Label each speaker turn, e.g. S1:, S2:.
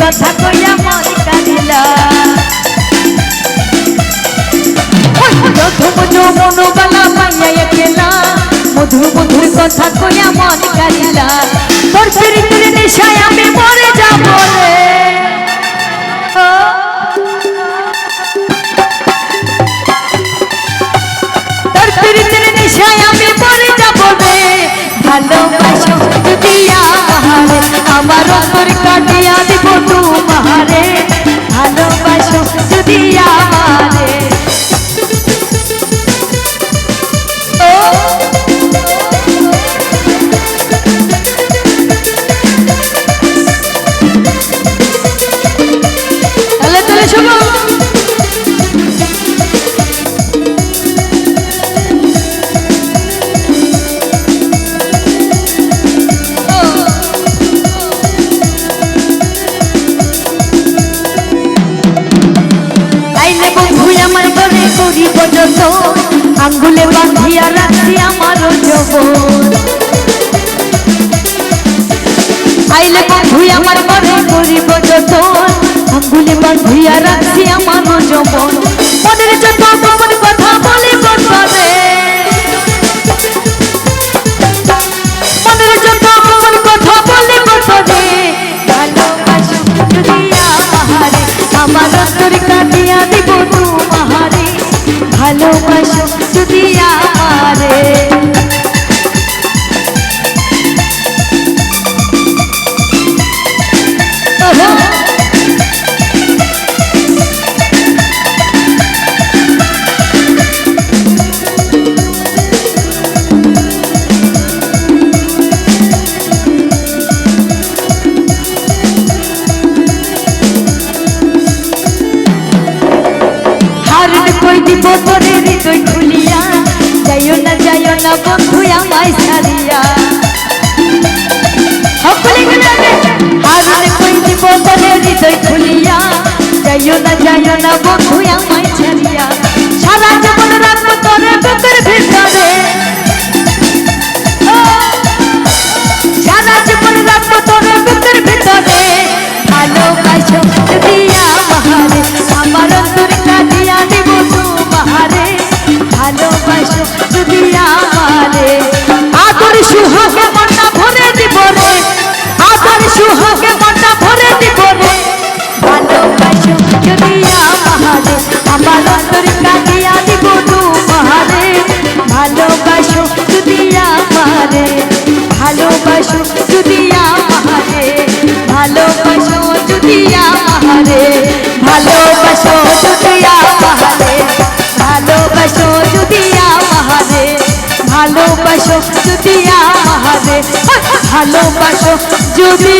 S1: কথা কইয়া মন কাঁদিলা প্রথম যৌবনবালা পাইয়া একেলা। মধুর মধুর কথা কইয়া মন কাঁদিলা তোর চরিত্রের নেশায় আমি মরে যাব রে। ভালোবাসো যদি আমার অন্তর কাটিয়া দিব আঙ্গুলে বাঁধিয়া রাখছি আমার আইলে বন্ধু আমার মনে করিব যত আঙ্গুলে বাঁধিয়া রাখছি আমার যৌবন মনের যত ভালোবাসো যদি আমারে তোরে হৃদয় খুলিয়া, যাইও না যাইও না বন্ধু আমায় গুলাবে হারুন কই দিব তোরে হৃদয় খুলিয়া, যাইও না যাইও না বন্ধু আমায় ছাড়িয়া। সারা জীবন রাখব তোর বুকের ভালোবাসো যদি আমারে অন্তর কাটিয়া দিব তোমারে ভালোবাসো যদি আমারে ভালোবাসো যদি আমারে ভালোবাসো যদি আমারে ভালোবাসো যদি আমারে ভালোবাসো যদি আমারে ভালোবাসো যদি আমারে ভালোবাসো যদি